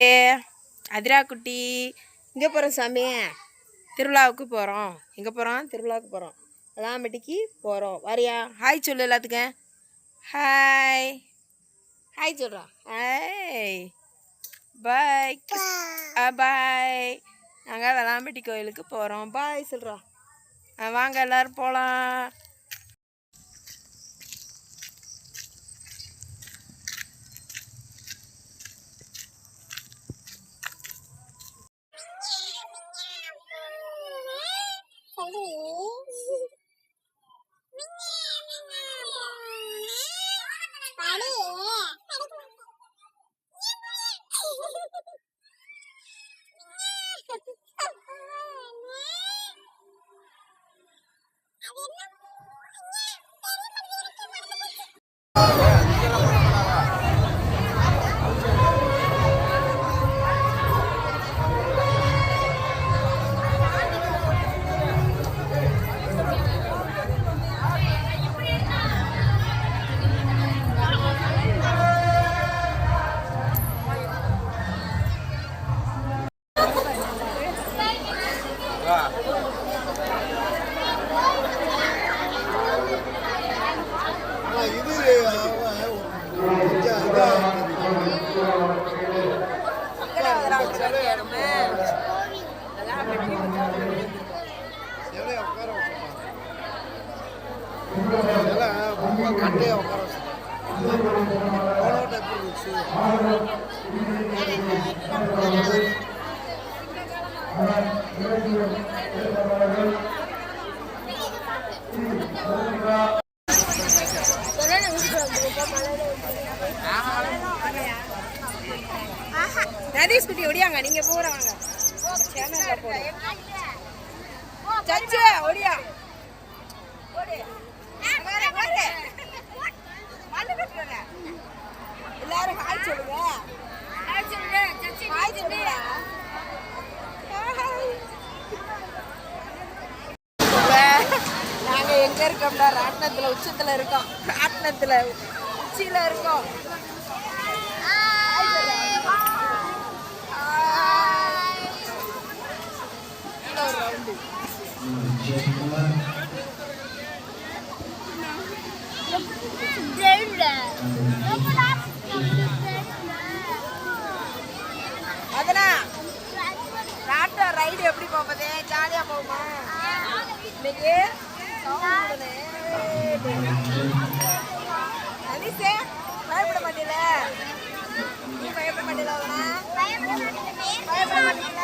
ஏ அதிரா குட்டி இங்கே போகிறோம் சாமி? திருவிழாவுக்கு போகிறோம் எங்கே போகிறோம் திருவிழாவுக்கு போகிறோம் அலாம்பட்டிக்கு போகிறோம் வரியா. ஹாய் சொல்லு எல்லாத்துக்கும். ஹாய் ஹாய் சொல்கிறா ஹாய் பாய் பாய் நாங்கள் வெளாம்பட்டி கோயிலுக்கு போகிறோம் பாய் சொல்கிறோம் வாங்க எல்லோரும் போகலாம் 放入 கட்டையா உட்கார வச்சிருப்பாங்க. போனோட்ட நதீஷ் குட்டி ஒடியாங்க நீங்க போறவங்க சேனல்ல சச்சு ஒடியா. எல்லாரும் ஹாய் சொல்லுங்க. ஹாய் சொல்லுங்க. ஹாய். நாங்க எங்க இருக்கோம்னா ராட்டினத்துல உச்சத்துல இருக்கோம். ராட்டினத்துல. உச்சியில இருக்கோம் ஹாய் ரைடு எப்படி போகுது? ஜாலியா போகுமா? இன்னைக்கு? பயப்பட